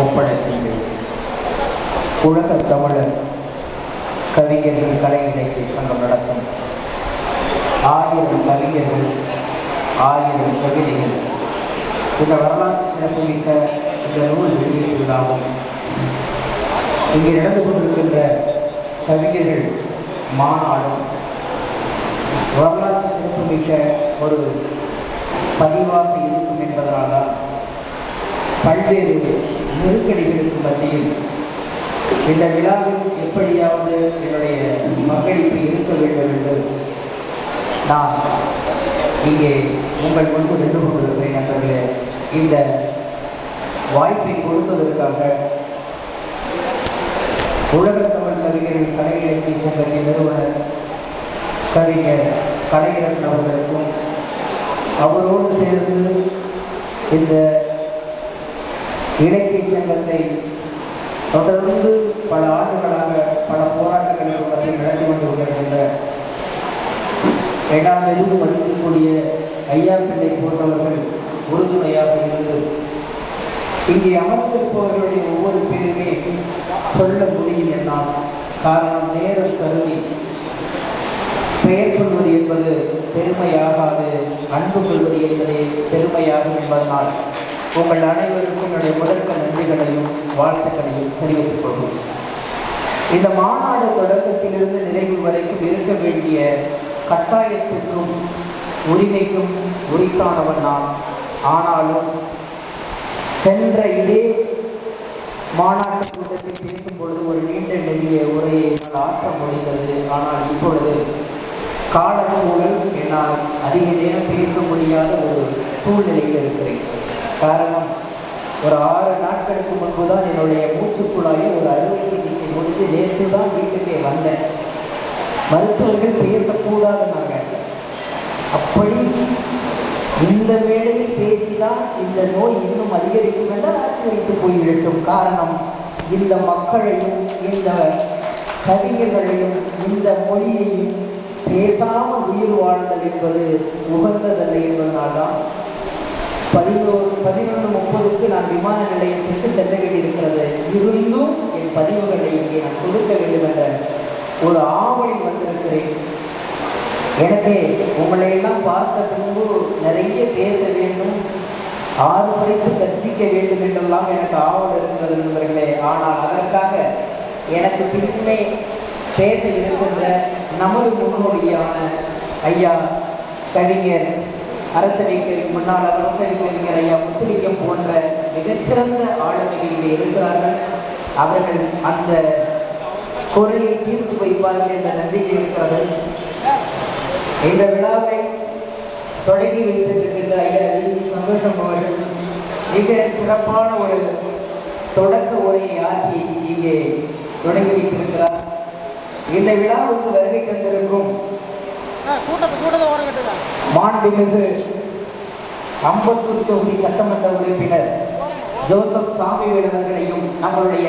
ஒப்படைத்தீர்கள் உலகத் தமிழர் கவிஞர்கள் கலை இலக்கிய சங்கம் நடத்தும். ஆயிரம் கவிஞர்கள் ஆயிரம் கவிதைகள். இந்த வரலாற்று சிறப்புமிக்க இந்த நூல் வெளியீட்டு இங்கே நடந்து கொண்டிருக்கின்ற கவிஞர்கள் மாநாடும் வரலாற்று சிறப்புமிக்க ஒரு பதிவாக இருக்கும் என்பதனால்தான் பல்வேறு நெருக்கடிகளுக்கு மத்தியில் இந்த விழாவில் எப்படியாவது என்னுடைய மகளிப்பு இருக்க வேண்டும் என்று நான் இங்கே உங்கள் முன்பு நின்று கொண்டிருக்கிறேன் நண்பர்களே இந்த வாய்ப்பை கொடுத்ததற்காக உலக தமிழ் கவிஞர்கள் கலை இலக்கிய சங்கத்தின் நிறுவனர் கவிஞர் கலையரசன் அவர்களுக்கும் அவரோடு சேர்ந்து இந்த இலக்கிய சங்கத்தை தொடர்ந்து பல ஆண்டுகளாக பல போராட்டங்களை மத்தியில் நடத்தி கொண்டு கொண்டிருக்கின்ற என்னால் எதுவும் மதிக்கக்கூடிய ஐயா பிள்ளை போன்றவர்கள் உறுதுணையாக இருந்து இங்கே அமர்ந்திருப்பவர்களுடைய ஒவ்வொரு பேருமே சொல்ல முடியும் என்னால். காரணம் நேரம் கருதி பெயர் சொல்வது என்பது பெருமையாகாது அன்பு கொள்வது என்பதே பெருமையாகும் என்பதனால். உங்கள் அனைவருக்கும் என்னுடைய முதற்க நன்றிகளையும் வாழ்த்துக்களையும் தெரிவித்துக் கொள்வோம் இந்த மாநாடு தொடக்கத்திலிருந்து நிறைவு வரைக்கும் இருக்க வேண்டிய கட்டாயத்திற்கும் உரிமைக்கும் உரித்தானவன் நான். ஆனாலும் சென்ற இதே மாநாட்டு கூட்டத்தில் பேசும்பொழுது ஒரு நீண்ட நெடிய உரையை என்னால் ஆற்ற முடிந்தது. ஆனால் இப்பொழுது காலச்சூழல் என்னால் அதிக நேரம் பேச முடியாத ஒரு சூழ்நிலையில் இருக்கிறேன். காரணம் ஒரு ஆறு நாட்களுக்கு முன்பு தான் என்னுடைய மூச்சுக்குழாயில் ஒரு அறுவை சிகிச்சை முடித்து நேற்று தான் வீட்டுக்கே வந்தேன். மருத்துவர்கள் பேசக்கூடாதுனாங்க. அப்படி இந்த வேளையில் பேசிதான் இந்த நோய் இன்னும் அதிகரிக்கும் என்று அதிகரித்து போய்விடட்டும். காரணம் இந்த மக்களையும் இந்த கவிஞர்களையும் இந்த மொழியையும் பேசாமல் உயிர் வாழ்தல் என்பது உகந்ததல்ல என்பதனால்தான் பதினோரு பதினொன்று முப்பதுக்கு நான் விமான நிலையத்திற்கு செல்ல வேண்டியிருக்கிறது இருந்தும் என் பதிவுகளை இங்கே நான் கொடுக்க வேண்டும் என்ற ஒரு ஆவலில் வந்திருக்கிறேன். எனக்கு உங்களையெல்லாம் பார்த்த பின்பு நிறைய பேச வேண்டும் ஆறு வரைத்து கற்சிக்க வேண்டும் என்றெல்லாம் எனக்கு ஆவல் இருக்கிறது நண்பர்களே. ஆனால் அதற்காக எனக்கு பின்னே பேச இருக்கின்ற நமது முன்னோடியான ஐயா கவிஞர் அரசவைக்கு முன்னாள் அரசவைக்கறிஞர் ஐயா முத்துலிங்கம் போன்ற மிகச்சிறந்த ஆளுமைகளில் இருக்கிறார்கள். அவர்கள் அந்த குறையை தீர்த்து வைப்பார்கள் என்ற நம்பிக்கை இருக்கிறது. இந்த விழாவை தொடங்கி வைத்திருக்கின்ற ஐயா வி. சந்தோஷம் அவர்கள் மிக சிறப்பான ஒரு தொடக்க உரையை ஆற்றி இங்கே தொடங்கி வைத்திருக்கிறார். இந்த விழாவுக்கு வருகை தந்திருக்கும் மாண்புமிகு அம்பத்தூர் தொகுதி சட்டமன்ற உறுப்பினர் ஜோசப் சாமி அவர்களையும் நம்மளுடைய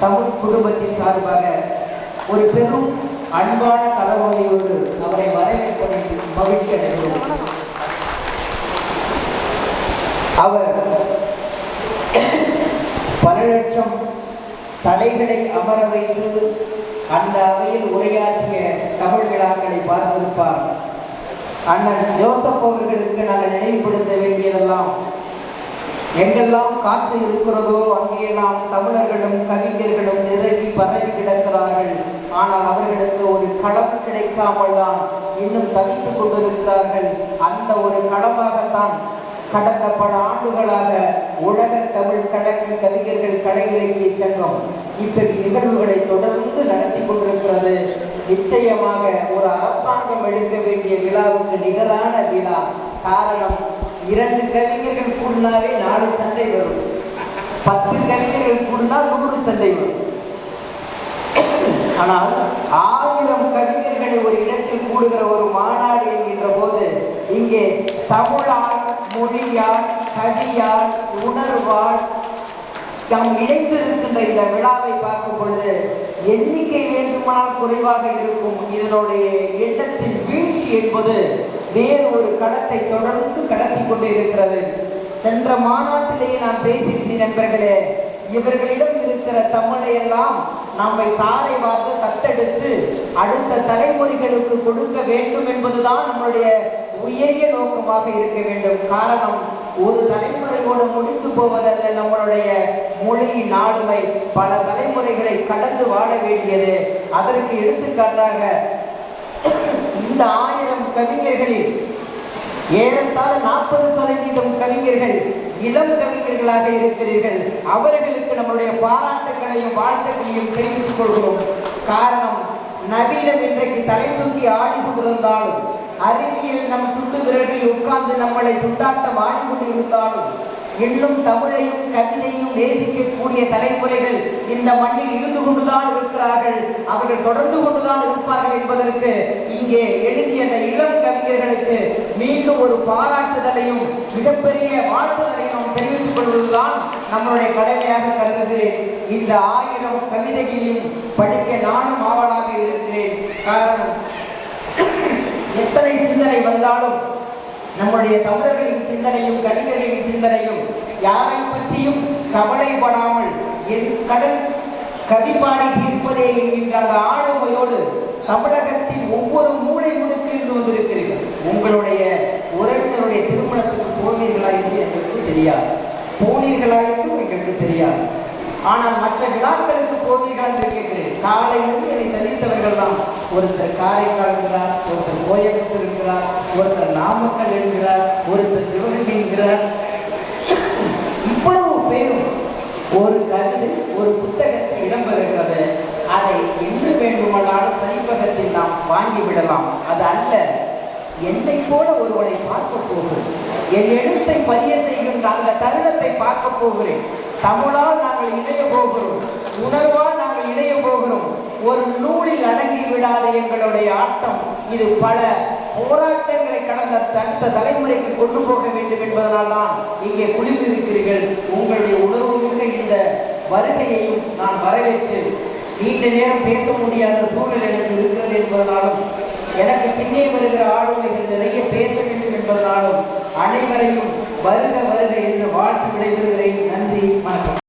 தமிழ் குடும்பத்தின் சார்பாக ஒரு பெரும் அன்பான தலைமுறையோடு அவரை வரவேற்பதை மகிழ்ச்சி அடைகிறோம். அவர் பல லட்சம் தலைகளை அமர வைத்து அந்த அவையில் உரையாற்றிய தமிழ் விழாக்களை பார்த்திருப்பார். அண்ணன் ஜோசப் அவர்களுக்கு நாங்கள் நினைவுபடுத்த வேண்டியதெல்லாம் எங்கெல்லாம் காற்று இருக்கிறதோ அங்கே நாம் தமிழர்களும் கவிஞர்களும் நிரம்பி பரவி கிடக்கிறார்கள். ஆனால் அவர்களுக்கு ஒரு களம் கிடைக்காமல் தான் இன்னும் தவித்துக் கொண்டிருக்கிறார்கள். அந்த ஒரு களமாகத்தான் கடந்த பல ஆண்டுகளாக உலக தமிழ் கழக கவிஞர்கள் கலை இலக்கிய சங்கம் இப்படி நிகழ்வுகளை தொடர்ந்து நிச்சயமாக ஒரு அரசாங்கம் எடுக்க வேண்டிய விழாவுக்கு நிகரான விழா. காரணம் இரண்டு கவிஞர்கள் கூடினாவே நாலு சந்தை வரும். பத்து கவிஞர்கள் கூடினால் நூறு சந்தை வரும். ஆனால் ஆயிரம் கவிஞர்களை ஒரு இடத்தில் கூடுகிற ஒரு மாநாடு என்கின்ற போது இங்கே தமிழால் மொழியால் கவியால் உணர்வால் நாம் இணைந்திருக்கின்ற இந்த விழாவை பார்க்கும் பொழுது எண்ணிக்கையே வேண்டுமானால் குறைவாக இருக்கும். இதனுடைய எண்ணத்தின் வீழ்ச்சி என்பது வேறு ஒரு கடத்தை தொடர்ந்து கடத்தி கொண்டே இருக்கிறது சென்ற மாநாட்டிலேயே நான் பேசியிருந்தேன் நண்பர்களே இவர்களிடம் இருக்கிற தமிழையெல்லாம் நம்மை தாரை வார்த்து தத்தெடுத்து அடுத்த தலைமுறைகளுக்கு கொடுக்க வேண்டும் என்பதுதான் நம்மளுடைய உயரிய நோக்கமாக இருக்க வேண்டும். காரணம் ஒரு தலைமுறையோடு முடித்து போவதல்ல நம்மளுடைய மொழியின் நாடுமை. பல தலைமுறைகளை கடந்து வாழ வேண்டியது அதற்கு எடுத்துக்காட்டாக இந்த ஆயிரம் கவிஞர்களில் ஏறத்தாழ நாற்பது சதவீதம் கவிஞர்கள் இளம் கவிஞர்களாக இருக்கிறீர்கள். அவர்களுக்கு நம்முடைய பாராட்டுகளையும் வாழ்த்துக்களையும் தெரிவித்துக் கொள்கிறோம். காரணம் நவீனம் இன்றைக்கு தலை தூக்கி ஆடி கொண்டிருந்தாலும் அறிவியல் நம் சுட்டு விரலில் உட்கார்ந்து நம்மளை சுண்டாட்டம் ஆடி கொண்டிருந்தாலும் இன்னும் தமிழையும் கவிதையும் நேசிக்கக்கூடிய தலைமுறைகள் இந்த மண்ணில் இருந்து கொண்டுதான் இருக்கிறார்கள். அவர்கள் தொடர்ந்து கொண்டுதான் இருப்பார்கள் என்பதற்கு இங்கே எழுதிய அந்த இளம் கவிஞர்களுக்கு மீண்டும் ஒரு பாராட்டுதலையும் மிகப்பெரிய வாழ்த்துதலையும் நாம் தெரிவித்துக் கொள்வதுதான் நம்மளுடைய கடமையாக கருதுகிறேன். இந்த ஆயிரம் கவிதைகளையும் படிக்க நானும் ஆவலாக இருக்கிறேன். காரணம் எத்தனை சிந்தனை வந்தாலும் நம்முடைய தமிழர்களின் சிந்தனையும் கவிஞர்களின் சிந்தனையும் யாரை பற்றியும் கவலைப்படாமல் என் கடல் கவிப்பாடி தீர்ப்பதே என்கின்ற அந்த ஆளுமையோடு தமிழகத்தின் ஒவ்வொரு மூளை முடுக்கு இருந்து வந்திருக்கிறீர்கள். உங்களுடைய உறவினருடைய திருமணத்துக்கு போனீர்களா என்று எங்களுக்கு தெரியாது. போனீர்களா என்றும் எங்களுக்கு தெரியாது. ஆனால் மற்ற விழாக்களுக்கு போவீர்கள் என்று கேட்கிறேன். காலையிலிருந்து என்னை சந்தித்தவர்கள் தான் ஒருத்தர் காரைக்கால் இருக்கிறார் ஒருத்தர் கோயம்புத்தூர் இருக்கிறார் ஒருத்தர் நாமக்கல் என்கிறார் ஒருத்தர் சிவகங்கை என்கிறார் இவ்வளவு பேரும் ஒரு கவிதை ஒரு புத்தகத்தில் இடம்பெறுகிறது அதை என்று வேண்டுமானாலும் பதிப்பகத்தில் நாம் வாங்கி விடலாம் அது அல்ல என்னை போல ஒருவனை பார்க்க போகிறேன். என் எழுத்தை பதிய செய்கின்ற அந்த தருணத்தை பார்க்க போகிறேன். தமிழால் நாங்கள் இணைய போகிறோம். உணர்வால் நாங்கள் இணைய போகிறோம். ஒரு நூலில் அடங்கி விடாத எங்களுடைய ஆட்டம். இது பல போராட்டங்களை கடந்த அடுத்த தலைமுறைக்கு கொண்டு போக வேண்டும் என்பதனால் தான் இங்கே குளிர்ந்திருக்கிறீர்கள் உங்களுடைய உணர்வு மிக்க இந்த வருகையையும் நான் வரவேற்று நீண்ட நேரம் பேச முடியாத சூழ்நிலை எனக்கு இருக்கிறது. என்பதனாலும் எனக்கு பின்னே வருகிற ஆளுமைகள் நிறைய பேச வேண்டும் என்பதனாலும் அனைவரையும் வருக வருக என்று வாழ்த்து விடைபெறுகிறேன். நன்றி வணக்கம்.